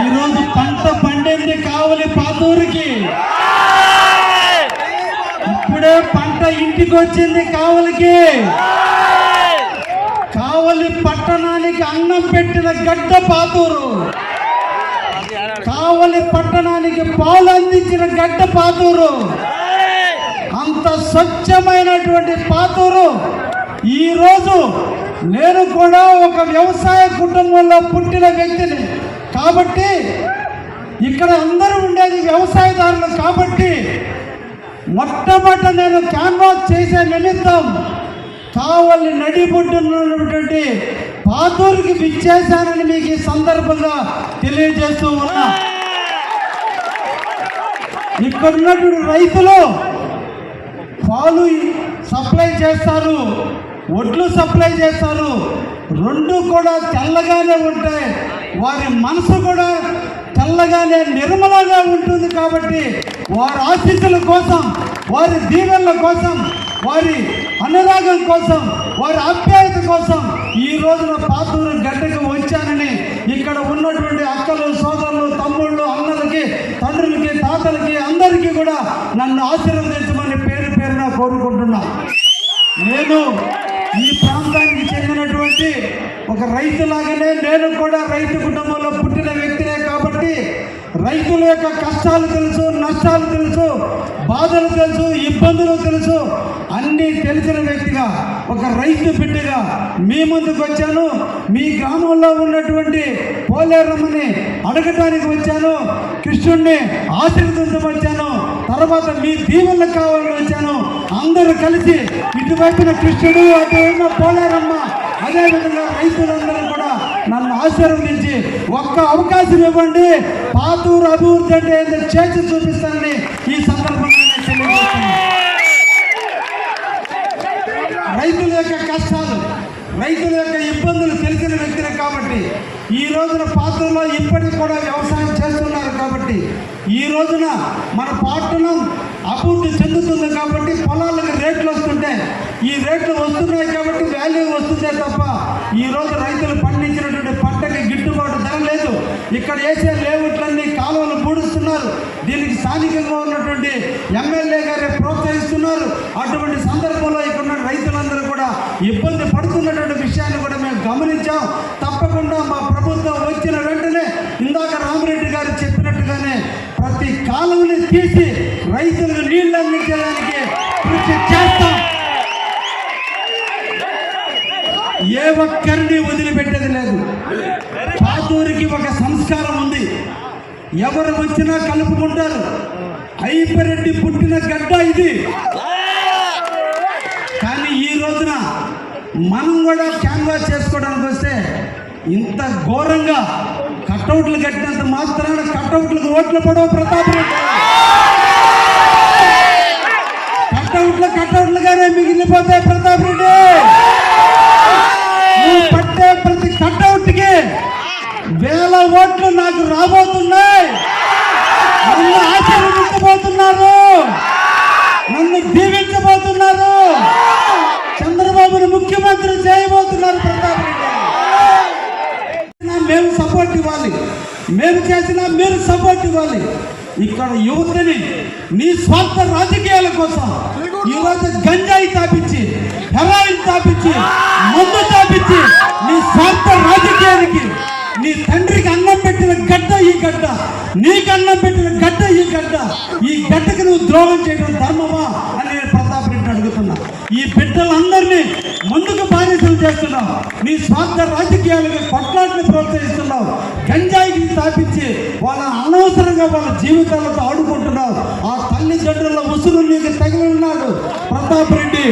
ఈరోజు పంట పండింది కావలి పాతూరికి. ఇప్పుడే పంట ఇంటికి వచ్చింది కావలికి. కావలి పట్టణానికి అన్నం పెట్టిన గడ్డ పాతూరు. కావలి పట్టణానికి పాలు అందించిన గడ్డ పాతూరు. అంత స్వచ్ఛమైనటువంటి పాతూరు. ఈరోజు నేను కూడా ఒక వ్యవసాయ కుటుంబంలో పుట్టిన వ్యక్తిని కాబట్టి ఇక్కడ అందరూ ఉండేది వ్యవసాయదారులు కాబట్టి మొట్టమొదట నేను క్యాన్వాస్ చేసే నిమిత్తం కావలి నడిబొడ్డున్నటువంటి పాతూరుకి విచ్చేశానని మీకు ఈ సందర్భంగా తెలియజేస్తూ ఉన్నా. ఇక్కడ ఉన్నటువంటి రైతులు పాలు సప్లై చేస్తారు ఒడ్లు సప్లై చేస్తారు రెండు కూడా తెల్లగానే ఉంటాయి. వారి మనసు కూడా తెల్లగానే నిర్మలంగా ఉంటుంది కాబట్టి వారి ఆశీస్సుల కోసం వారి దీవెనల కోసం వారి అనురాగం కోసం వారి ఆప్యాయత కోసం ఈ రోజున పాతూరు గడ్డకు వచ్చానని ఇక్కడ ఉన్నటువంటి అక్కలు సోదరులు తమ్ముళ్ళు అన్నలకి తండ్రులకి తాతలకి అందరికీ కూడా నన్ను ఆశీర్వదించమని పేరు పేరున కోరుకుంటున్నా. నేను ఈ ప్రాంతానికి చెందినటువంటి ఒక రైతులాగానే నేను కూడా రైతు కుటుంబంలో పుట్టిన వ్యక్తినే కాబట్టి రైతుల యొక్క కష్టాలు తెలుసు నష్టాలు తెలుసు బాధలు తెలుసు ఇబ్బందులు తెలుసు. అన్నీ తెలిసిన వ్యక్తిగా ఒక రైతు బిడ్డగా మీ ముందుకు వచ్చాను. మీ గ్రామంలో ఉన్నటువంటి పోలేరమ్మని అడగటానికి వచ్చాను. కృష్ణుణ్ణి ఆశీర్వదించడం వచ్చాను. తర్వాత మీ దీవెనలు కావాలని వచ్చాను. అందరూ కలిసి ఇటువైపున కృష్ణుడు అటువైపున పోలేరమ్మ అదేవిధంగా రైతులందరూ కూడా నన్ను ఆశీర్వదించి ఒక్క అవకాశం ఇవ్వండి. పాతూరు అభివృద్ధి అంటే ఏందో చేసి చూపిస్తానని ఈ సందర్భంగా రైతుల యొక్క కష్టాలు రైతుల యొక్క ఇబ్బందులు తెలిసిన వ్యక్తినే కాబట్టి ఈ రోజున పాత్రలో ఇప్పటికి కూడా వ్యవసాయం చేస్తున్నారు కాబట్టి ఈ రోజున మన పట్టణం అభివృద్ధి చెందుతుంది కాబట్టి పొలాలకు రేట్లు వస్తుంటే ఈ రేట్లు వస్తున్నాయి కాబట్టి వాల్యూ వస్తుందే తప్ప ఈ రోజు రైతులు పండించినటువంటి పంటకి గిట్టుబాటు ధర లేదు. ఇక్కడ వేసే లేవుట్లన్నీ కాలువలు పూడుస్తున్నారు. దీనికి స్థానికంగా ఉన్నటువంటి ఎమ్మెల్యే గారే ప్రోత్సహిస్తున్నారు. అటువంటి సందర్భంలో ఇక్కడ ఉన్న రైతులందరూ కూడా ఇబ్బంది పడుతున్నటువంటి విషయాన్ని కూడా మేము గమనించాం. తప్పకుండా మా ప్రభుత్వం వచ్చిన వెంటనే ఇందాక రామిరెడ్డి గారు చెప్పినట్టుగానే ప్రతి కాలువని తీసి రైతులకు నీళ్ళు అందించడానికి కృషి చేస్తాం. ఏ ఒక్కరిని వదిలిపెట్టేది లేదు. పాతూరికి ఒక సంస్కారం ఉంది. ఎవరు వచ్చినా కలుపుకుంటారు. అయ్యప్పరెడ్డి పుట్టిన గడ్డ ఇది. కానీ ఈ రోజున మనం కూడా క్యాన్వాస్ చేసుకోవడానికి వస్తే ఇంత ఘోరంగా కట్అవుట్లు కట్టినంత మాత్రాన కట్అవుట్లకు ఓట్లు పడవ ప్రతాప్ రెడ్డి. కట్అవుట్లు కట్అవుట్లుగానే మిగిలిపోతాయి ప్రతాప్ రెడ్డి. నువ్వు పట్టే ప్రతి కట్అవుట్కి వేల ఓట్లు నాకు రాబోతున్నాయి. నన్ను ఆశీర్వదించబోతున్నారు. నన్ను దీవించబోతున్నారు. చంద్రబాబును ముఖ్యమంత్రి చేయబోతున్నారు ప్రతాప్ రెడ్డి మేము సపోర్ట్ ఇవ్వాలి. మేము చేసినా మీరు సపోర్ట్ ఇవ్వాలి. ఇక్కడ యువతని నీ స్వార్థ రాజకీయాల కోసం ఈరోజు గంజాయి తాపించి హెరాయిన్ తాపించి మందు తాపించి నీ స్వార్థ రాజకీయానికి నీ తండ్రికి అన్నం పెట్టిన గడ్డ ఈ గడ్డ నీకు అన్నం పెట్టిన గడ్డ ఈ గడ్డ ఈ గడ్డకి నువ్వు ద్రోహం చేయడం ధర్మమా అని నేను ప్రతాప్ అడుగుతున్నా. ఈ బిడ్డలందరినీ ముందుకు బానిసలు చేస్తున్నావు నీ స్వార్థ రాజకీయాలకు కొట్లాట్ని ప్రోత్సహిస్తున్నావు గంజాయికి స్థాపించి వాళ్ళ అనవసరంగా వాళ్ళ జీవితాలతో ఆడుకుంటున్నావు ఆ తల్లిదండ్రుల ఉసురు నీకు తగిలి ఉన్నాడు ప్రతాప్ రెడ్డి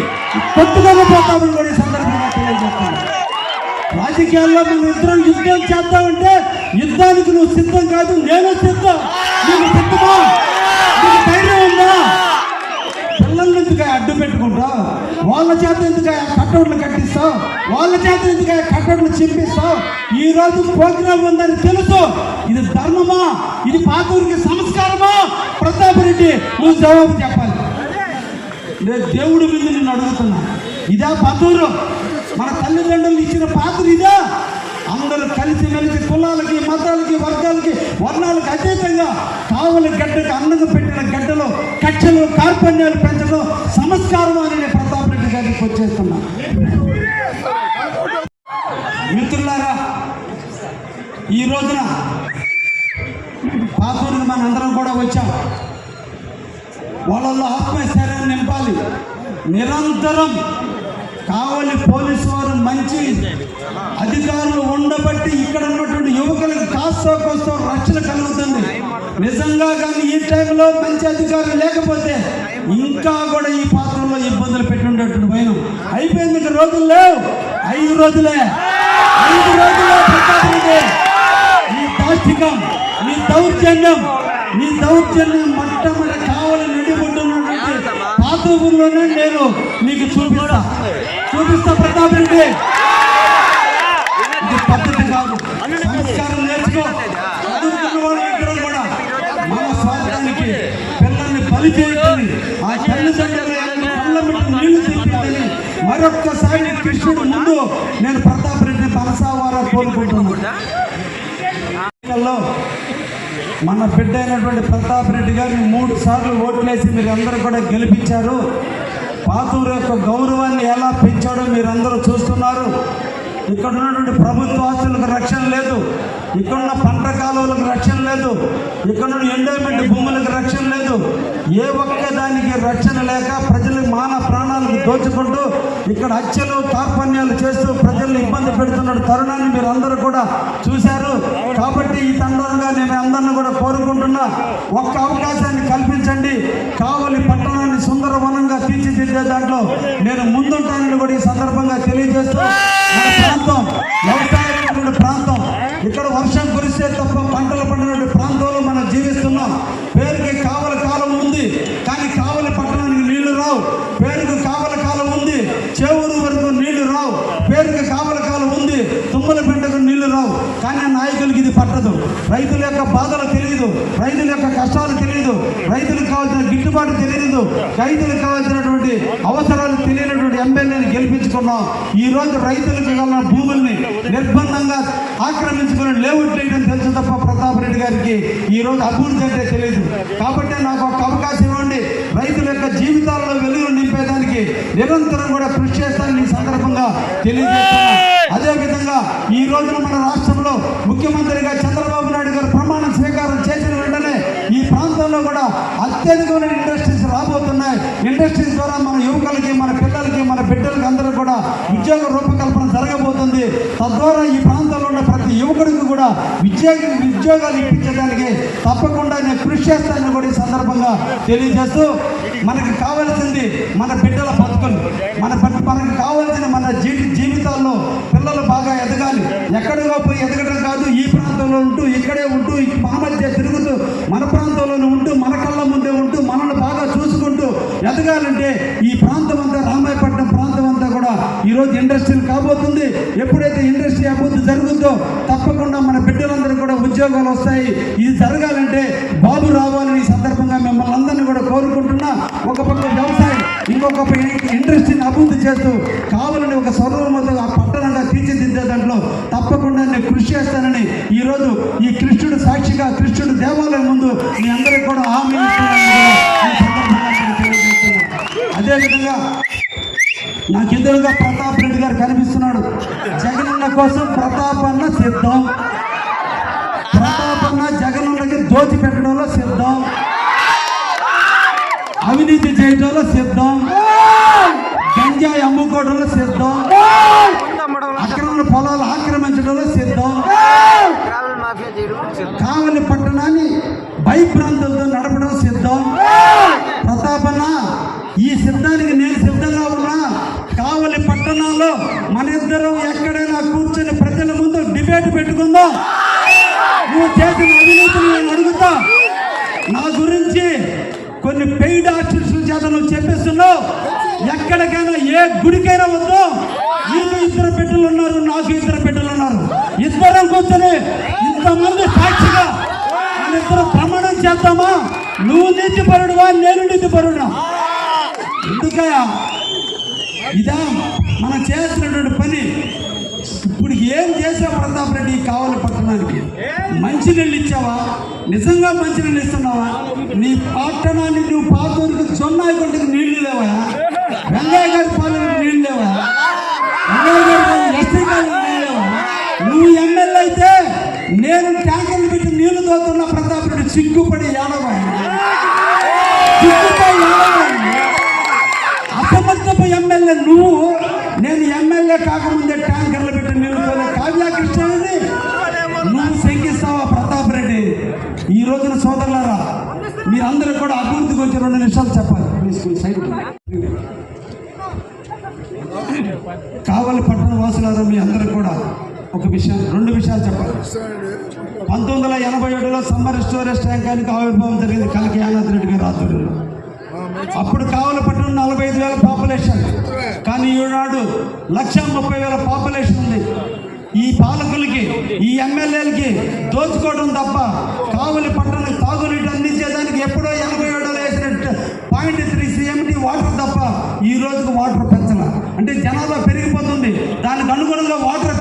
కొట్టుకొని ప్రతాప్ కూడా సందర్భంగా తెలియజేస్తున్నాను రాజకీయాల్లో మనం ఇద్దరం యుద్ధం చేద్దామంటే యుద్ధానికి నువ్వు సిద్ధం కాదు నేను సిద్ధం. నీకు ధైర్యం ఉందా పిల్లల్ని ఎందుకు అడ్డు పెట్టుకుంటావు వాళ్ళ చేత ఎందుకు కట్టౌట్లు కట్టిస్తావు? వాళ్ళ చేత ఎందుకు కట్టౌట్లు చింపిస్తావు? ఈ రోజు ప్రోగ్రాం ఉందని తెలుసు. ఇది ధర్మమా? ఇది పాతూరికి సంస్కారమా? ప్రతాప్ రెడ్డి నువ్వు జవాబు చెప్పాలి. నేను దేవుడి మీద నిన్ను అడుగుతున్నా. ఇదా పాతూరు? మన తల్లిదండ్రులు ఇచ్చిన పాత్ర ఇదా? అందరూ కలిసి మెలిసి కులాలకి మతాలకి వర్గాలకి వర్ణాలకు అతీతంగా కావల గడ్డకు అన్నకు పెట్టిన గడ్డలో కక్షలు కార్పణ్యాలు పెంచడం సంస్కారం అనే నేను ప్రతాప్ రెడ్డి గారికి వచ్చేస్తున్నా. మిత్రులారా ఈ రోజున పాతూరికి మనందరం కూడా వచ్చాం. వాళ్ళల్లో ఆత్మస్థైర్యం నింపాలి. నిరంతరం కావలి పోలీసు వారు మంచి అధికారులు ఉండబట్టి ఇక్కడ ఉన్నటువంటి యువకులకు కాస్తో కోస్తో రక్షణ కలుగుతుంది. నిజంగా కానీ ఈ టైంలో మంచి అధికారులు లేకపోతే ఇంకా కూడా ఈ పాత్రలో ఇబ్బందులు పెట్టి ఉండేటువంటి భయం. అయిపోయింది ఇంకా రోజులు లేవు. ఐదు రోజులే. ఐదు రోజులే ఈ దాష్టికం నీ దౌర్జన్యం నీ దౌర్జన్యం పాతూరులోనే నేను నీకు చూపిస్తా. చూపిస్తా ప్రతాప్ రెడ్డి. ఇది పద్ధతి కాదు. సంస్కారం నేర్చుకో. చదువుకున్న కూడా మన స్వార్థానికి పిల్లల్ని బలి చేయాలని ఆ తల్లిదండ్రులు నీళ్ళు తెప్పిందని మరొక్కసారి కృష్ణుడు ముందు నేను ప్రతాప్ రెడ్డి మనసావారా కోరుకుంటున్నాను. మన బిడ్డ అయినటువంటి ప్రతాప్ రెడ్డి గారిని మూడు సార్లు ఓట్లేసి మీరు అందరూ కూడా గెలిపించారు. పాతూరు యొక్క గౌరవాన్ని ఎలా పెంచాడో మీరందరూ చూస్తున్నారు. ఇక్కడ ఉన్నటువంటి ప్రభుత్వ ఆస్తులకు రక్షణ లేదు. ఇక్కడ ఉన్న పంట కాలువలకు రక్షణ లేదు. ఇక్కడ ఉన్న ఎండోమెంట్ భూములకు రక్షణ లేదు. ఏ ఒక్క దానికి రక్షణ లేక ప్రజలు మాన ప్రాణాలకు దోచుకుంటూ ఇక్కడ హత్యలు కార్పణ్యాలు చేస్తూ ప్రజల్ని ఇబ్బంది పెడుతున్న తరుణాన్ని మీరు అందరూ కూడా చూశారు. కాబట్టి ఈ తండ్రులుగా నేను అందరిని కూడా కోరుకుంటున్నా ఒక్క అవకాశాన్ని కల్పించండి. కావలి పట్టణాన్ని సుందరవనంగా తీర్చిదిద్దే దాంట్లో నేను ముందుంటానని కూడా ఈ సందర్భంగా తెలియజేస్తూ మన ప్రాంతం వ్యవసాయమైనటువంటి ప్రాంతం ఇక్కడ వర్షం కురిస్తే తప్ప పంటలు పండినటువంటి ప్రాంతంలో మనం జీవిస్తున్నాం పేరుకి కావలి కాలం ఉంది కానీ కావలి పట్టణానికి నీళ్ళు రావు పేరుకు కావలి కాలం ఉంది చేవూరు వరకు నీళ్ళు రావు పేరుకి కావలి కాలం ఉంది తుమ్మల పెంటకు నీళ్ళు రావు కానీ ఆ నాయకులకి ఇది పట్టదు రైతుల యొక్క బాధలు తెలియదు రైతుల యొక్క కష్టాలు తెలియదు రైతులకు కావాల్సిన గిట్టుబాటు తెలియదు. రైతులకు కావాల్సినటువంటి అవసరాలు తెలియనటువంటి ఎమ్మెల్యేని గెలిపించుకున్నాం. ఈ రోజు రైతులకు గల భూముల్ని నిర్బంధంగా ఆక్రమించుకుని లేఅవుట్ చేయడం తెలుసు తప్ప ప్రతాప్ రెడ్డి గారికి ఈ రోజు అభివృద్ధి అంటే తెలియదు. కాబట్టి నాకు ఒక అవకాశం ఇవ్వండి. రైతుల యొక్క జీవితాలలో వెలుగులు నింపేదానికి నిరంతరం కూడా కృషి చేస్తానని ఈ సందర్భంగా తెలియజేస్తాను అత్యధికమైన ఇండస్ట్రీస్ రాబోతున్నాయి. ఇండస్ట్రీస్ ద్వారా మన యువకులకి మన పిల్లలకి మన బిడ్డలకి అందరూ కూడా ఉద్యోగ రూపకల్పన జరగబోతుంది. తద్వారా ఈ ప్రాంతంలో ఉన్న ప్రతి యువకుడికి కూడా ఉద్యోగ ఉద్యోగాలు ఇప్పించడానికి తప్పకుండా నేను కృషి చేస్తానని కూడా ఈ సందర్భంగా తెలియజేస్తూ మనకి కావాల్సింది మన బిడ్డల బతుకులు. మన మనకు కావాల్సిన మన జీవితాల్లో పిల్లలు బాగా ఎదగాలి. ఎక్కడికో పోయి ఎదగడం కాదు ఈ ప్రాంతంలో ఉంటూ ఇక్కడే ఉంటూ మా మధ్య తిరుగుతూ మన ప్రాంతంలోనే ఉంటూ మన కళ్ళ ముందే ఉంటూ మనల్ని బాగా చూసుకుంటూ ఎదగాలంటే ఈ ప్రాంతం అంతా రామాయపట్నం ప్రాంతం అంతా కూడా ఈరోజు ఇండస్ట్రీలు కాబోతుంది. ఎప్పుడైతే ఇండస్ట్రీ అభివృద్ధి జరుగుతుందో తప్పకుండా మన బిడ్డలందరూ కూడా ఉద్యోగాలు వస్తాయి. ఇది జరగాలంటే బాబు రావాలని ఈ సందర్భంగా మిమ్మల్ని అందరినీ కూడా కోరుకుంటున్నా. ఒక పక్క వ్యవసాయం ఇంకొక ఇండస్ట్రీని అభివృద్ధి చేస్తూ కావాలని ఒక సర్వమత పట్టణంగా తీర్చిదిద్దే దాంట్లో తప్పకుండా నేను కృషి చేస్తానని ఈరోజు ఈ కృష్ణుడు సాక్షిగా కృష్ణుడు దేవాలయం ముందు మీ అందరికీ కూడా హామీ అదేవిధంగా నాకు ఎదురుగా ప్రతాప్ రెడ్డి గారు కనిపిస్తున్నాడు. జగనన్న కోసం ప్రతాప్ అన్న సిద్ధం. ప్రతాప్ అన్న జగనన్నకి దోచి పెట్టడం సిద్ధం. అక్రమ పొలాలు ఆక్రమించడంలో సిద్ధం. కావలి పట్టణాన్ని భయభ్రాంతులతో నడపడం సిద్ధం. ప్రతాపన్న ఈ సిద్ధానికి నేను సిద్ధంగా ఉన్నా. కావలి పట్టణంలో మన ఇద్దరం ఎక్కడైనా కూర్చొని ప్రజల ముందు డిబేట్ పెట్టుకుందాం. నువ్వు చేసిన అవినీతిని నేను అడుగుతా. నా గురించి కొన్ని పెయిడ్ ఆర్టిస్టుల చేత నువ్వు చెప్పేస్తున్నావు. ఎక్కడికైనా ఏ గుడికైనా వద్దు. నువ్వు నీతిపరుడువా నేను నీతిపరుడా ఎందుకయా ఇదా మనం చేస్తున్నటువంటి పని. ఇప్పుడు ఏం చేసావు ప్రతాప్ రెడ్డి కావాలి పట్టణానికి? మంచి నీళ్ళు ఇచ్చావా? నిజంగా మంచి నీళ్ళు ఇస్తున్నావా? నీ పట్టణాన్ని నువ్వు పాతూరికి జొన్నాయి కొట్టుకు నీళ్ళు లేవా? వెంగయ్య గారి పాలకు నీళ్ళు లేవా? వెంగయ్య గారి పాలన ఎస్టీ నీళ్ళు లేవా? నువ్వు ఎమ్మెల్యే అయితే నేను ట్యాంకర్లు పెట్టి నీళ్ళు తోతున్న ప్రతాప్ రెడ్డి సిగ్గుపడి ఏడవా సిగ్గుపడి ఏడవా అసమర్థపు ఎమ్మెల్యే నువ్వు. నేను ఎమ్మెల్యే కాకముందే ట్యాంకర్లు పెట్టి నిలుపుకునే కావ్య కృష్ణ అనేది నువ్వు శంకిస్తావా ప్రతాప్ రెడ్డి? ఈ రోజున సోదరులారా మీరందరూ కూడా అభివృద్ధికి వచ్చి రెండు నిమిషాలు చెప్పాలి. కావాలి ప్లీజ్ సైడ్ కావలి పట్టణ వాసులారా మీ అందరూ కూడా ఒక విషయం రెండు విషయాలు చెప్పాలి. పంతొమ్మిది వందల ఎనభై ఏడులో సమ్మర్ స్టోరేజ్ ట్యాంకానికి ఆవిర్భావం జరిగింది కలకి యానాథ్ రెడ్డి గారి ఆధ్వర్యంలో. అప్పుడు కావలపట్నం నలభై ఐదు వేల పాపులేషన్. కానీ ఈనాడు లక్ష ముప్పై వేల పాపులేషన్ ఉంది. ఈ పాలకులకి ఈ ఎమ్మెల్యేలకి దోచుకోవడం తప్ప కావలి పట్టణం తాగునీటి అందించేదానికి ఎప్పుడో ఎనభై ఏడులో వేసిన పాయింట్ త్రీ సిఎండి వాటర్ తప్ప ఈ రోజుకు వాటర్ పెంచాల. అంటే జనాభా పెరిగిపోతుంది. దానికి అనుగుణంగా వాటర్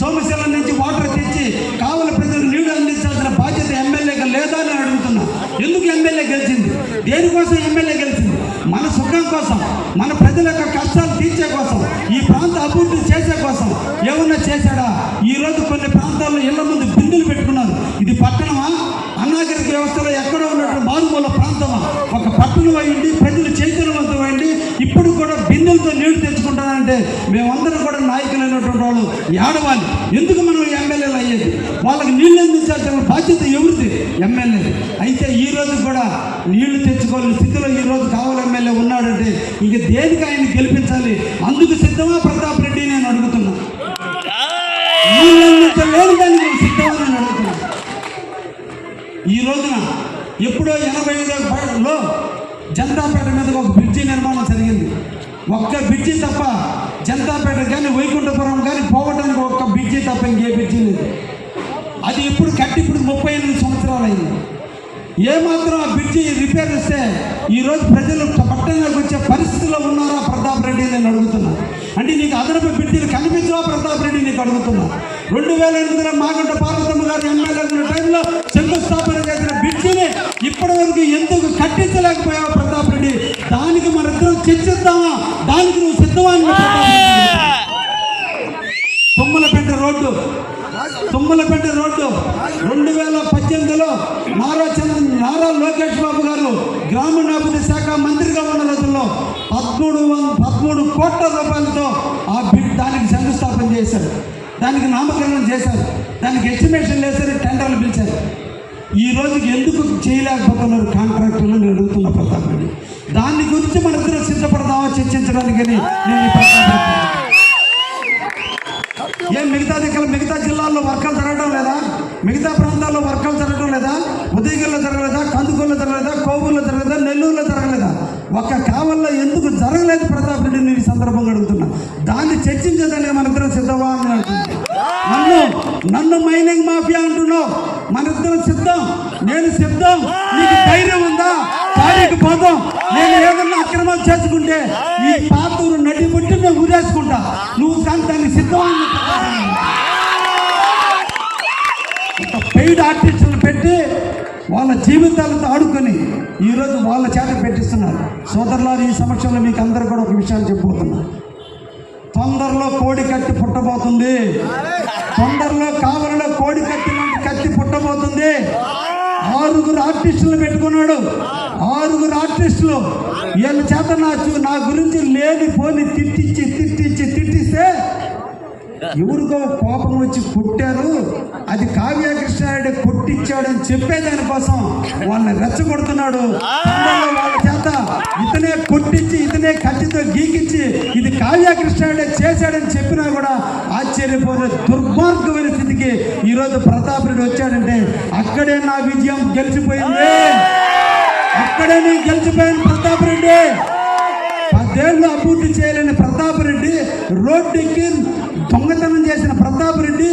సోమశిల నుంచి వాటర్ తెచ్చి కావలి ప్రజలకు నీళ్ళు అందించాల్సిన బాధ్యత ఎమ్మెల్యేగా లేదా అని అడుగుతున్నా. ఎందుకు ఎమ్మెల్యే గెలిచింది? దేనికోసం ఎమ్మెల్యే గెలిచింది? మన సుఖం కోసం మన ప్రజల యొక్క కష్టాలు తీర్చే కోసం ఈ ప్రాంత అభివృద్ధి చేసే కోసం ఏమన్నా చేశాడా? ఈ రోజు కొన్ని ప్రాంతాల్లో ఇళ్ళ ముందు బిందులు పెట్టుకున్నారు. ఇది పట్టణమా? అనాగరిక వ్యవస్థలో ఎక్కడో ఉన్నటువంటి మారుమూల ప్రాంతమా? ఒక పట్టణం అయ్యింది ప్రజలు చైతన్యవంతమైంది ఇప్పుడు కూడా బిందులతో నీళ్ళు తెచ్చుకుంటానంటే మేమందరం కూడా నాయకులైనటువంటి వాళ్ళు ఏడవాలి ఎందుకు మనం ఎమ్మెల్యేలు అయ్యేది? వాళ్ళకి నీళ్ళు అందించాల్సిన బాధ్యత ఎవరిది? ఎమ్మెల్యే. అయితే ఈ రోజు కూడా నీళ్ళు తెచ్చుకోలేని స్థితిలో ఈ రోజు కావాలి ఎమ్మెల్యే ఉన్నాడంటే ఇంక దేనికి ఆయన గెలిపించాలి? అందుకు సిద్ధమా ప్రతాప్ రెడ్డి నేను అడుగుతున్నా. నీళ్ళు అందించలేని దానికి నేను సిద్ధమా నేను అడుగుతున్నా. ఈ రోజున ఎప్పుడో ఎనభై ఐదులో జనతాపేట మీద ఒక బ్రిడ్జి నిర్మాణం జరిగింది. ఒక్క బ్రిడ్జి తప్ప జనతాపేట కానీ వైకుంఠపురం కానీ పోవడానికి ఒక్క బ్రిడ్జి తప్ప ఇంకే బ్రిడ్జి లేదు. అది ఇప్పుడు కట్టి ఇప్పుడు ముప్పై ఎనిమిది సంవత్సరాలు అయింది. ఏమాత్రం ఆ బ్రిడ్జి రిపేర్ ఇస్తే ఈరోజు ప్రజలు పట్టణంలోకి వచ్చే పరిస్థితిలో ఉన్నారా ప్రతాప్ రెడ్డి నేను అడుగుతున్నా. అంటే నీకు అదనపు బ్రిడ్జిలు కనిపించవా ప్రతాప్ రెడ్డి నీకు అడుగుతున్నా. రెండు వేల ఎనిమిదిలో మాగంట పార్వతమ్మ గారు ఎమ్మెల్యే ఉన్న టైంలో శంకుస్థాపన చేసిన బ్రిడ్జిని ఇప్పటి వరకు ఎందుకు కట్టించలేకపోయావా ప్రతాప్ రెడ్డి? దానికి మన ఇద్దరం చర్చిద్దామా దానికి నువ్వు సిద్ధమా అని తుమ్మలపేట రోడ్డు. తుమ్మలపేట రోడ్డు. రెండు వేల పద్దెనిమిదిలో నారా చంద్ర నారా లోకేష్ బాబు గారు గ్రామీణాభివృద్ధి శాఖ మంత్రిగా ఉన్న రోజుల్లో పదమూడు పదమూడు కోట్ల రూపాయలతో ఆ బిడ్ దానికి శంకుస్థాపన చేశారు. దానికి నామకరణం చేశారు. దానికి ఎస్టిమేషన్ వేశారు టెండర్లు పిలిచారు. ఈ రోజుకి ఎందుకు చేయలేకపోతున్నారు కాంట్రాక్టులు నేను అడుగుతున్న ప్రతాప్ దాని గురించి మన ఇద్దరు సిద్ధపడదామా చర్చించడానికి ఏం మిగతా దగ్గర మిగతా జిల్లాల్లో వర్కాలు జరగడం లేదా? మిగతా ప్రాంతాల్లో వర్కాలు జరగడం లేదా? ఉదయగిరిలో జరగలేదా? కందుకూరులో జరగలేదా? కోవూరులో జరగలేదా? నెల్లూరులో జరగలేదా? ఒక్క కావల్లో ఎందుకు జరగలేదు ప్రతాప్ రెడ్డి నేను సందర్భంగా అడుగుతున్నా. దాన్ని చర్చించేదానికి మన ఇద్దరం సిద్ధమా అని నన్ను నన్ను మైనింగ్ మాఫియా అంటున్నావు. మనిద్దరం సిద్ధం నేను సిద్ధం నీకు ధైర్యం ఉందా? కాలికి పోదాం. నేను ఏదన్నా అక్రమాలు చేసుకుంటే ఈ పాతూరు నడి పుట్టి నేను ఊరేసుకుంటా. నువ్వు కానీ దాన్ని సిద్ధమని ఒక పెయిడ్ ఆర్టిస్టులు పెట్టి వాళ్ళ జీవితాలతో ఆడుకొని ఈరోజు వాళ్ళ చేత పెట్టిస్తున్నారు. సోదరులారు ఈ సమక్షంలో మీకు అందరు కూడా ఒక విషయాలు చెప్పబోతున్నా. తొందరలో కోడి కట్టి పుట్టబోతుంది. తొందరలో కావలిలో కోడి కత్తి కత్తి పుట్టబోతుంది. ఆరుగురు ఆర్టిస్టులు పెట్టుకున్నాడు. ఆరుగురు ఆర్టిస్టులు వీళ్ళ చేత నా నా గురించి లేని పోని తిట్టించి తిట్టించి తిట్టిస్తే ఎవరికో కోపం వచ్చి పుట్టారు అది కావ్య కృష్ణారెడ్డి కొట్టించాడని చెప్పేదానికోసం వాళ్ళని రెచ్చగొడుతున్నాడు. వాళ్ళ చేత ఇతనే కొట్టించి ఇతనే కత్తితో గీకించి ఇది కావ్య చేశాడని చెప్పినా కూడా ఆశ్చర్యపోయే దుర్మార్గమైన స్థితికి ఈరోజు ప్రతాప్ రెడ్డి వచ్చాడంటే అక్కడే నా విజయం గెలిచిపోయింది. అక్కడే నేను గెలిచిపోయాను ప్రతాప్ రెడ్డి పదేళ్ళు అభివృద్ధి చేయలేని ప్రతాప్ రెడ్డి రోడ్డెక్కి దొంగతనం చేసిన ప్రతాప్ రెడ్డి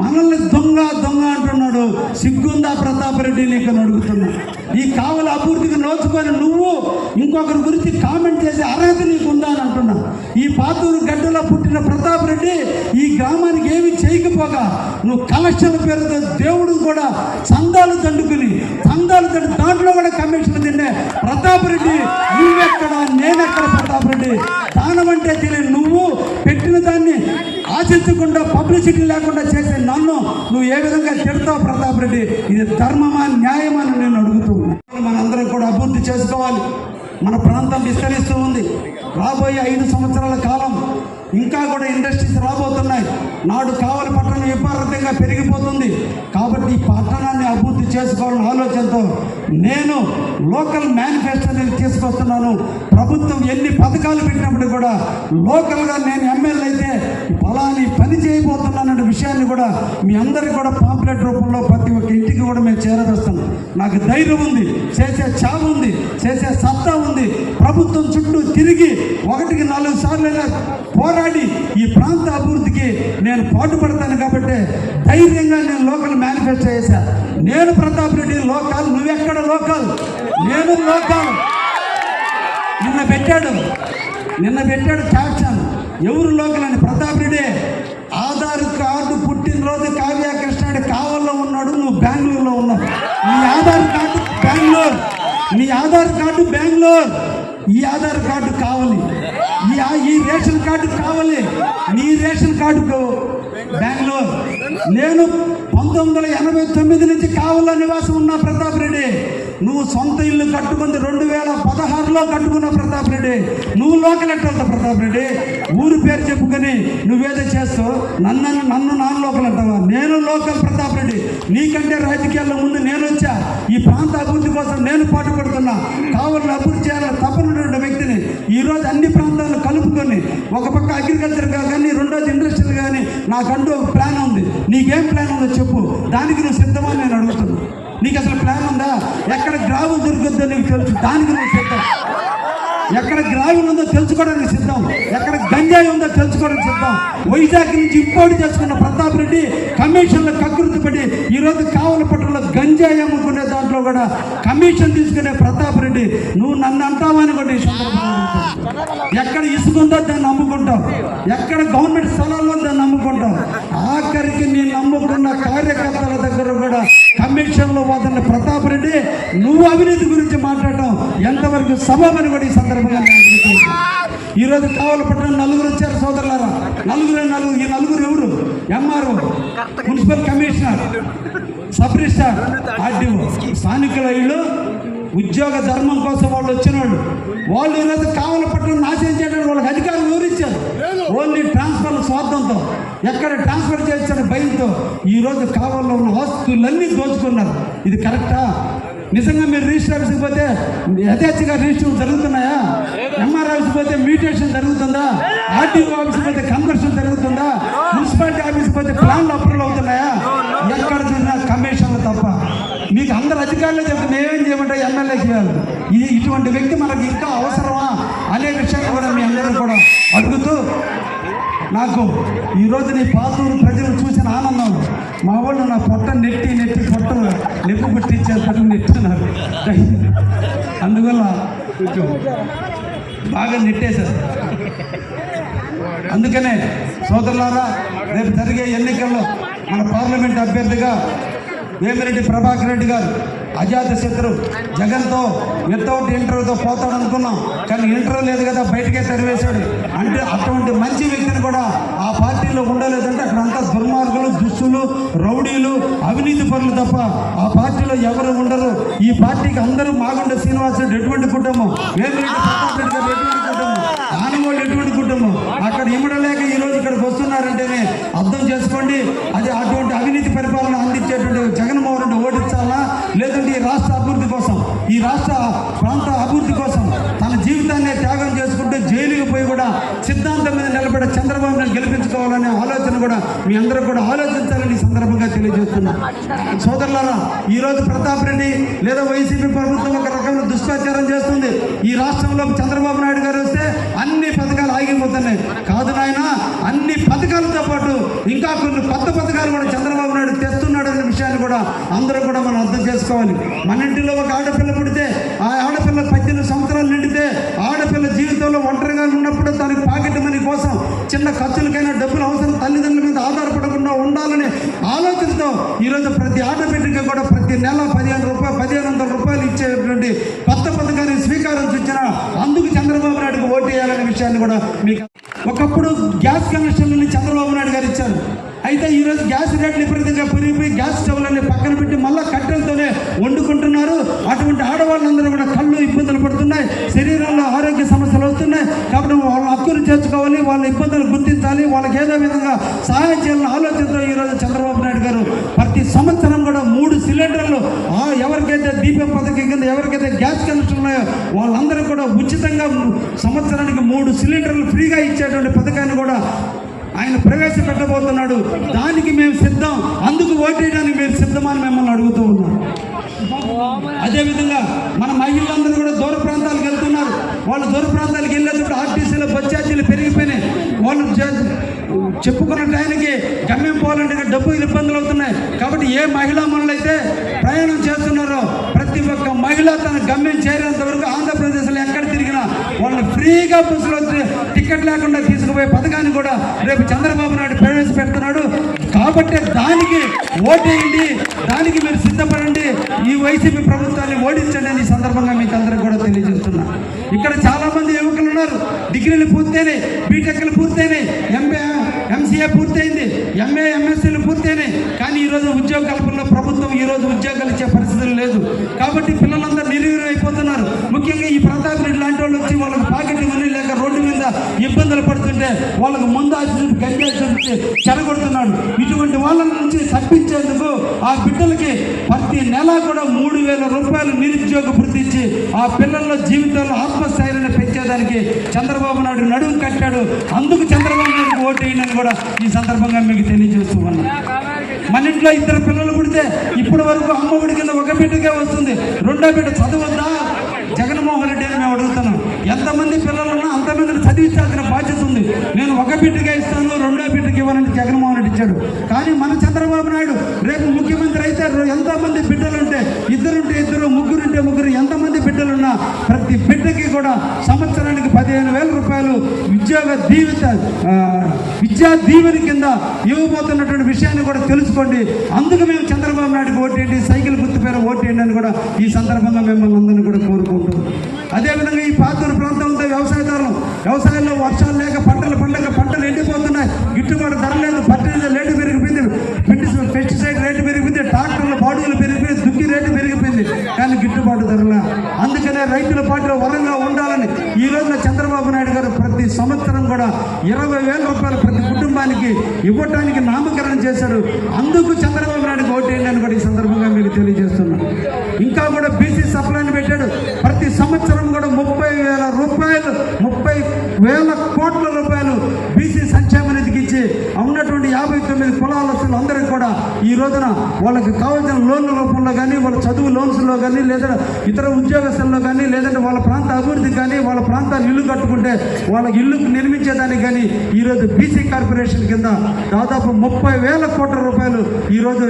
మనల్ని దొంగ దొంగ అంటున్నాడు. సిగ్గుందా ప్రతాప్ రెడ్డి నీకు అడుగుతున్నా. ఈ కావల అభివృద్ధికి నోచుకొని నువ్వు ఇంకొకరి గురించి కామెంట్ చేసే అర్హత నీకు ఉందా అని అంటున్నా. ఈ పాతూరు గడ్డలో పుట్టిన ప్రతాప్ రెడ్డి ఈ గ్రామానికి ఏమి చేయకపోగా నువ్వు కలెక్షన్ల పేరుతో దేవుడు కూడా చందాలు దండుకుని చందాలు దండు దాంట్లో కూడా కమిషన్ తిన్నే ప్రతాప్ రెడ్డి. నువ్వెక్కడ? నేనెక్కడ ప్రతాప్ రెడ్డి? దానం అంటే తెలియదు నువ్వు పెట్టిన దాన్ని ఆశించకుండా పబ్లిసిటీ లేకుండా చేసే నన్ను నువ్వు ఏ విధంగా తిడతావు ప్రతాప్ రెడ్డి? ఇది ధర్మమా న్యాయమా అని నేను అడుగుతున్నాను మనందరం కూడా అభివృద్ధి చేసుకోవాలి. మన ప్రాంతం విస్తరిస్తూ ఉంది. రాబోయే ఐదు సంవత్సరాల కాలం ఇంకా కూడా ఇండస్ట్రీస్ రాబోతున్నాయి. నాడు కావలి పట్టణం విపరీతంగా పెరిగిపోతుంది. కాబట్టి ఈ పట్టణాన్ని అభివృద్ధి చేసుకోవాలని ఆలోచనతో నేను లోకల్ మేనిఫెస్టోని తీసుకొస్తున్నాను. ప్రభుత్వం ఎన్ని పథకాలు పెట్టినప్పుడు కూడా లోకల్గా నేను ఎమ్మెల్యే అయితే ఫలాని పని చేయబోతున్నానన్న విషయాన్ని కూడా మీ అందరికీ కూడా పాంప్లెట్ రూపంలో ప్రతి ఒక్క ఇంటికి కూడా మేము చేరవేస్తాం నాకు ధైర్యం ఉంది చేసే చావు ఉంది చేసే సత్తా ఉంది. ప్రభుత్వం చుట్టూ తిరిగి ఒకటికి నాలుగు సార్లు పోరాడి ఈ ప్రాంత అభివృద్ధికి నేను పాటుపడతాను కాబట్టి ధైర్యంగా నేను లోకల్ మేనిఫెస్టో చేశాను నేను ప్రతాప్ రెడ్డి లోకల్ లోకల్. నేను లోకల్. నిన్న పెట్టాడు. నిన్న పెట్టాడు క్యాప్షన్. ఎవరు లోకల్ అని? ప్రతాప్ రెడ్డి. ఆధార్ కార్డు పుట్టినరోజు కావ్య కృష్ణాడు కావల్లో ఉన్నాడు నువ్వు బెంగళూరులో ఉన్నావు. నీ ఆధార్ కార్డు బెంగళూరు. నీ ఆధార్ కార్డు బెంగళూరు. ఈ ఆధార్ కార్డు కావాలి. ఈ ఈ రేషన్ కార్డు కావాలి. నీ రేషన్ కార్డుకు బెంగళూరు. నేను పంతొమ్మిది వందల ఎనభై తొమ్మిది నుంచి కావాల నివాసం ఉన్న ప్రతాప్ రెడ్డి. నువ్వు సొంత ఇల్లు కట్టుకుంది రెండు వేల పదహారులో కట్టుకున్న ప్రతాప్ రెడ్డి. నువ్వు లోకల్ ఎట్టావు ప్రతాప్ రెడ్డి. ఊరు పేరు చెప్పుకొని నువ్వేదో చేస్తావు. నన్ను నన్ను నాన్న లోకల్ అంటావా? నేను లోకల్ ప్రతాప్ రెడ్డి. నీకంటే రాజకీయాల్లో ముందు నేను వచ్చా. ఈ ప్రాంత అభివృద్ధి కోసం నేను పాటుపడుతున్నా కావాలని అభివృద్ధి చేయాలని తప్పనటువంటి వ్యక్తిని ఈ రోజు అన్ని ప్రాంతాలను కలుపుకొని ఒక పక్క అగ్రికల్చర్ కానీ రెండోది ఇండస్ట్రియల్ కానీ నాకంటూ ఒక ప్లాన్ ఉంది. నీకేం ప్లాన్ ఉందో చెప్పు. దానికి నువ్వు సిద్ధమని నేను అడుగుతున్నాను నీకు అసలు ప్లాన్ ఉందా? ఎక్కడ గ్రావం దొరుకుతుందో నీకు తెలుసు. దానికి నువ్వు సిద్ధం. ఎక్కడ గ్రావెల్ ఉందో తెలుసుకోవడానికి సిద్ధం. ఎక్కడ గంజాయి ఉందో తెలుసుకోవడానికి సిద్ధం. వైజాగ్ నుంచి ఇంపోర్ట్ చేసుకున్న ప్రతాప్ రెడ్డి కమిషన్ల కకృతి పడి ఈరోజు కావల పట్టణంలో గంజాయి అమ్ముకునే దాంట్లో కూడా కమిషన్ తీసుకునే ప్రతాప్ రెడ్డి. నువ్వు నన్ను అంటావని కూడా ఈ సందర్భంగా ఎక్కడ ఇసుకుందో దాన్ని నమ్ముకుంటాం ఎక్కడ గవర్నమెంట్ స్థలాల్లో దాన్ని అమ్ముకుంటావు. ఆఖరికి నేను నమ్ముకున్న కార్యకర్తల దగ్గర కూడా కమిషన్లో పోతున్న ప్రతాప్ రెడ్డి నువ్వు అవినీతి గురించి మాట్లాడటం ఎంతవరకు సబబని కూడా ఈ సందర్భంగా నేను అడుగుతున్నాను. ఈ రోజు కావాలపట్నం నలుగురు వచ్చారు సోదరులారా? నలుగురు నలుగురు ఈ నలుగురు ఎవరు? MRO municipal commissioner sub registrar RDO. స్థానికుల ఇళ్ళు ఉద్యోగ ధర్మం కోసం వాళ్ళు వచ్చిన వాళ్ళు వాళ్ళు ఈరోజు కావాలపట్నం నాశనం చేయడానికి వాళ్ళకి అధికారులు వివరించారు ఓన్లీ ట్రాన్స్ఫర్ స్వార్థంతో. ఎక్కడ ట్రాన్స్ఫర్ చేయించిన భయంతో ఈరోజు కావాలలో ఉన్న వస్తువులన్నీ దోచుకున్నారు. ఇది కరెక్టా? నిజంగా మీరు రిజిస్టర్ ఆఫీస్కి పోతే యథేచ్ఛగా రిజిస్టర్ జరుగుతున్నాయా? ఎంఆర్ ఆఫీస్కి పోతే మ్యూటేషన్ జరుగుతుందా? ఆర్టీఓ ఆఫీస్కి పోతే కన్వర్షన్ జరుగుతుందా? మున్సిపాలిటీ ఆఫీస్కి పోతే ప్లాన్లు అప్రూవల్ అవుతున్నాయా? ఎక్కడ చూసినా కమిషన్లు తప్ప. మీకు అందరు అధికారులు చెప్తే మేమేం చేయమంటే ఎమ్మెల్యే చేయాలి. ఇది ఇటువంటి వ్యక్తి మనకి ఇంకా అవసరమా? అనే విషయాన్ని కూడా మీ అందరూ కూడా అడుగుతూ నాకు ఈరోజు నీ పాతూరు ప్రజలు చూసిన ఆనందం. మా వాళ్ళు నా పొట్ట నెట్టి నెట్టి పొట్ట నిప్పు పుట్టించారు నెట్టున్నారు అందువల్ల కొంచెం బాగా నెట్టేశారు. అందుకనే సోదరులారా రేపు జరిగే ఎన్నికల్లో మన పార్లమెంట్ అభ్యర్థిగా వేమిరెడ్డి ప్రభాకర్ రెడ్డి గారు అజాత శత్రు జగన్తో వితౌట్ ఇంటర్వ్యూతో పోతాడు అనుకున్నాం కానీ ఇంటర్వ్యూ లేదు కదా బయటకే తెరివేశాడు. అంటే అటువంటి మంచి వ్యక్తిని కూడా ఆ పార్టీలో ఉండలేదంటే అక్కడ అంతా దుర్మార్గులు దుస్తులు రౌడీలు అవినీతి పనులు తప్ప ఆ పార్టీలో ఎవరు ఉండరు. ఈ పార్టీకి అందరూ మాగుండ శ్రీనివాసరెడ్డి ఎటువంటి కుటుంబం? వేమిరెడ్డి ప్రతాప్ రెడ్డి గారు ఎటువంటి కుటుంబం? ఆనవాళ్ళు ఎటువంటి కుటుంబం? అక్కడ ఇమ్మడలేక ఈ రోజు ఇక్కడికి వస్తున్నారంటేనే అర్థం చేసుకోండి. కూడా చంద్రబాబు నాయుడు గెలిపించుకోవాలనే ఆలోచన కూడా మీ అందరూ కూడా ఆలోచించాలని ఈ సందర్భంగా తెలియజేస్తున్నా. సోదరులారా ఈ రోజు ప్రతాప్ రెడ్డి లేదా వైసీపీ ప్రభుత్వం ఒక రకమైన దుష్టాచారం చేస్తుంది. ఈ రాష్ట్రంలో చంద్రబాబు నాయుడు గారు వస్తే అన్ని పథకాలు ఆగిపోతున్నాయి. కాదు నాయన అన్ని పథకాలతో పాటు ఇంకా కొన్ని కొత్త పథకాలు కూడా చంద్రబాబు నాయుడు తెస్తున్నాడు అనే విషయాన్ని కూడా అందరూ కూడా మనం అర్థం చేసుకోవాలి. మన ఇంటిలో ఒక ఆడపిల్ల పుడితే ఆ ఆడపిల్ల పద్దెనిమిది సంవత్సరాలు అవసరాలు ఉన్నప్పుడు దానికి పాకెట్ మనీ కోసం చిన్న ఖర్చులకైనా డబ్బులు అవసరం తల్లిదండ్రుల మీద ఆధారపడకుండా ఉండాలనే ఆలోచనతో ఈరోజు ప్రతి ఆడబిడ్డకి కూడా ప్రతి నెల పదిహేను రూపాయలు పదిహేను వందల రూపాయలు ఇచ్చేటువంటి కొత్త పథకాన్ని స్వీకారం చుచ్చిన అందుకు చంద్రబాబు నాయుడుకు ఓటు వేయాలనే విషయాన్ని కూడా మీకు ఒకప్పుడు గ్యాస్ కనెక్షన్లని చంద్రబాబు నాయుడు గారు ఇచ్చారు. అయితే ఈరోజు గ్యాస్ రేట్లు విపరీతంగా పెరిగిపోయి గ్యాస్ స్టవ్లని పక్కన పెట్టి మళ్ళీ కట్టెలతోనే వండుకుంటున్నారు. అటువంటి ఆడవాళ్ళందరూ కూడా కళ్ళు ఇబ్బందులు పడుతున్నాయి. శరీరంలో ఆరోగ్య సమస్యలు కాబట్టి వాళ్ళు హక్కులు చేర్చుకోవాలి వాళ్ళ ఇబ్బందులు గుర్తించాలి వాళ్ళకి ఏదో విధంగా సహాయం చేయాలని ఆలోచనతో ఈరోజు చంద్రబాబు నాయుడు గారు ప్రతి సంవత్సరం కూడా మూడు సిలిండర్లు ఎవరికైతే దీపం పథకం కింద ఎవరికైతే గ్యాస్ కనెక్షన్ ఉన్నాయో వాళ్ళందరూ కూడా ఉచితంగా సంవత్సరానికి మూడు సిలిండర్లు ఫ్రీగా ఇచ్చేటువంటి పథకాన్ని కూడా ఆయన ప్రవేశపెట్టబోతున్నాడు. దానికి మేము సిద్ధం అందుకు ఓటేయడానికి మేము సిద్ధమని మిమ్మల్ని అడుగుతూ ఉన్నాం. అదేవిధంగా మన మహిళలందరూ కూడా దూర ప్రాంతాలకు వెళ్తున్నారు. వాళ్ళు దూర ప్రాంతాలకు వెళ్ళేటప్పుడు ఆర్టీసీలో బస్ ఛార్జీలు పెరిగిపోయినాయి. వాళ్ళు చెప్పుకున్న టైంకి గమ్యం పోవాలంటే డబ్బు ఇబ్బందులు అవుతున్నాయి. కాబట్టి ఏ మహిళా మనులైతే ప్రయాణం చేస్తున్నారో ప్రతి ఒక్క మహిళ తన గమ్యం చేరేంత వరకు ఆంధ్రప్రదేశ్లో ఎక్కడ తిరిగినా వాళ్ళని ఫ్రీగా బస్సులో టికెట్ లేకుండా తీసుకుపోయే పథకాన్ని కూడా రేపు చంద్రబాబు నాయుడు ప్రవేశపెడుతున్నాడు. కాబట్టి దానికి ఓటేయండి. దానికి మీరు సిద్ధపడండి. ఈ వైసీపీ ప్రభుత్వాన్ని ఓడించండి అని ఈ సందర్భంగా మీకు అందరికి కూడా తెలియజేస్తున్నా. ఇక్కడ చాలా మంది యువకులు ఉన్నారు. డిగ్రీలు పూర్తయినాయి. బీటెక్లు పూర్తయినాయి. ఎంఏ ఎంసీఏ పూర్తయింది. ఎంఏ ఎంఎస్సీలు పూర్తయినాయి. కానీ ఈరోజు ఉద్యోగ కల్పనలో ప్రభుత్వం ఈరోజు ఉద్యోగాలు ఇచ్చే పరిస్థితులు లేదు. కాబట్టి పిల్లలందరూ నిర్వీర్యం అయిపోతున్నారు. ముఖ్యంగా ఈ ప్రతాప్ రెడ్డి లాంటి వాళ్ళు వచ్చి వాళ్ళకి పాకెట్ మనీ లేక రోడ్డు మీద ఇబ్బందులు పడుతుంటే వాళ్ళకు ముందు ఆశించి గంజాసి చెరగొడుతున్నాడు. ఇటువంటి వాళ్ళ నుంచి తప్పించేందుకు ఆ బిడ్డలకి ప్రతి నెల కూడా మూడు వేల రూపాయలు నిరుద్యోగ వృత్తి ఇచ్చి ఆ పిల్లల జీవితంలో ఆత్మస్థైర్యాన్ని పెంచేదానికి చంద్రబాబు నాయుడు నడుము కట్టాడు. అందుకు చంద్రబాబు నాయుడు ఓటేయనని కూడా ఈ సందర్భంగా మీకు తెలియజేస్తూ ఉన్నాను. మన ఇంట్లో ఇద్దరు పిల్లలు పుడితే ఇప్పటి వరకు అమ్మఒడి కింద ఒక బిడ్డకే వస్తుంది. రెండో బిడ్డ చదువుద్దా? జగన్మోహన్ రెడ్డి అని మేము అడుగుతున్నాం. ఎంతమంది పిల్లలు ఉన్నా అంతమందిని చదివించాల్సిన ఒక బిడ్డగా ఇస్తాను రెండో బిడ్డకి ఇవ్వాలని జగన్మోహన్ రెడ్డి ఇచ్చాడు. కానీ మన చంద్రబాబు నాయుడు రేపు ముఖ్యమంత్రి అయితే ఎంతమంది బిడ్డలు ఉంటే ఇద్దరుంటే ఇద్దరు ముగ్గురుంటే ముగ్గురు ఎంతమంది బిడ్డలున్నా ప్రతి బిడ్డకి కూడా సంవత్సరానికి పదిహేను వేల రూపాయలు ఉద్యోగ దీవిత విద్యా దీవెన కింద ఇవ్వబోతున్నటువంటి విషయాన్ని కూడా తెలుసుకోండి. అందుకు మేము చంద్రబాబు నాయుడుకి ఓటేయండి సైకిల్ గుర్తు పేరు ఓటేయండి అని కూడా ఈ సందర్భంగా మిమ్మల్ని అందరినీ కూడా కోరుకుంటున్నాం అదేవిధంగా ఈ పాతూరు ప్రాంతంలో వ్యవసాయదారులు వ్యవసాయంలో వర్షాలు లేక పంటలు పండక పంటలు ఎండిపోతున్నాయి. గిట్టుబాటు ధర లేదు ఫర్టిలైజర్ రేటు పెరిగిపోయింది పెస్టిసైడ్ రేటు పెరిగిపోయింది ట్రాక్టర్ల బాడీలు పెరిగిపోయింది దుక్కి రేటు పెరిగిపోయింది. కానీ గిట్టుబాటు ధరల అందుకనే రైతుల పార్టీలో వరంగా ఉండాలని ఈ రోజున చంద్రబాబు నాయుడు గారు ప్రతి సంవత్సరం కూడా ఇరవై వేల రూపాయలు ప్రతి కుటుంబానికి ఇవ్వటానికి నామకరణం చేశారు. అందుకు చంద్రబాబు నాయుడు ఓటేయండి అని కూడా ఈ సందర్భంగా మీకు తెలియజేస్తున్నాం. ఇంకా కూడా బీసీ సప్లైని పెట్టాడు. ప్రతి సంవత్సరం కూడా ముప్పై వేల రూపాయలు ముప్పై వేల కోట్ల రూపాయలు బీసీ సంక్షేమ నిధికి ఇచ్చి ఉన్నటువంటి యాభై తొమ్మిది కులాలస్తులు అందరికీ కూడా ఈ రోజున వాళ్ళకి కావాల్సిన లోన్ల రూపంలో కానీ వాళ్ళ చదువు లోన్స్లో కానీ లేదా ఇతర ఉద్యోగస్తుల్లో కానీ లేదంటే వాళ్ళ ప్రాంత అభివృద్ధి కానీ వాళ్ళ ప్రాంతాలు ఇల్లు కట్టుకుంటే వాళ్ళకి ఇల్లు నిర్మించేదానికి కానీ ఈరోజు బీసీ కార్పొరేషన్ కింద దాదాపు ముప్పై వేల కోట్ల రూపాయలు ఈరోజు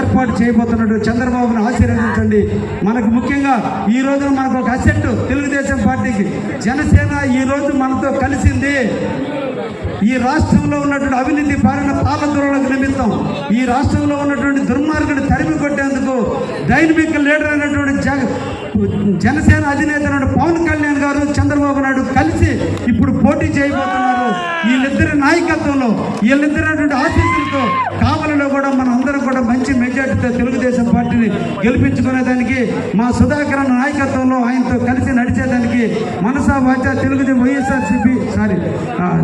ఏర్పాటు చేయబోతున్నట్టు చంద్రబాబును ఆశీర్వదించండి. మనకు ముఖ్యంగా ఈ రోజున మనకు ఒక అసెట్ తెలుగుదేశం పార్టీకి. జనసేన ఈ రోజు మనతో కలిసింది. ఈ రాష్ట్రంలో ఉన్నటువంటి అవినీతి పాలన పాలన ఆందోళనకు నిమిత్తం ఈ రాష్ట్రంలో ఉన్నటువంటి దుర్మార్గుడు తరిమి కొట్టేందుకు డైనమిక్ లీడర్ అయినటువంటి జగ జనసేన అధినేత పవన్ కళ్యాణ్ గారు చంద్రబాబు నాయుడు కలిసి ఇప్పుడు పోటీ చేయబోతున్నారు. వీళ్ళిద్దరి నాయకత్వంలో వీళ్ళిద్దరైనటువంటి ఆశీస్సులతో కావలిలో కూడా మన అందరం కూడా మంచి మెజార్టీతో తెలుగుదేశం పార్టీని గెలిపించుకునేదానికి మా సుధాకర్ నాయకత్వంలో ఆయనతో కలిసి నడిచేదానికి మనసా వాచ తెలుగుదేశం వైఎస్ఆర్సీపీ సారీ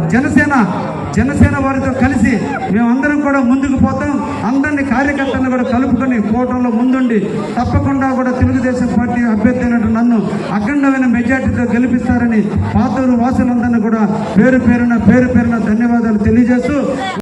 జనసేన జనసేన వారితో కలిసి మేమందరం కూడా ముందుకు పోతాం. అందరినీ కార్యకర్తలను కూడా కలుపుకొని కూటంలో ముందుండి తప్పకుండా కూడా తెలుగుదేశం పార్టీ అభ్యర్థి అయినట్టు నన్ను అఖండమైన మెజార్టీతో గెలిపిస్తారని పాతూరు వాసులందరినీ కూడా పేరు పేరున పేరు పేరున ధన్యవాదాలు తెలియజేస్తూ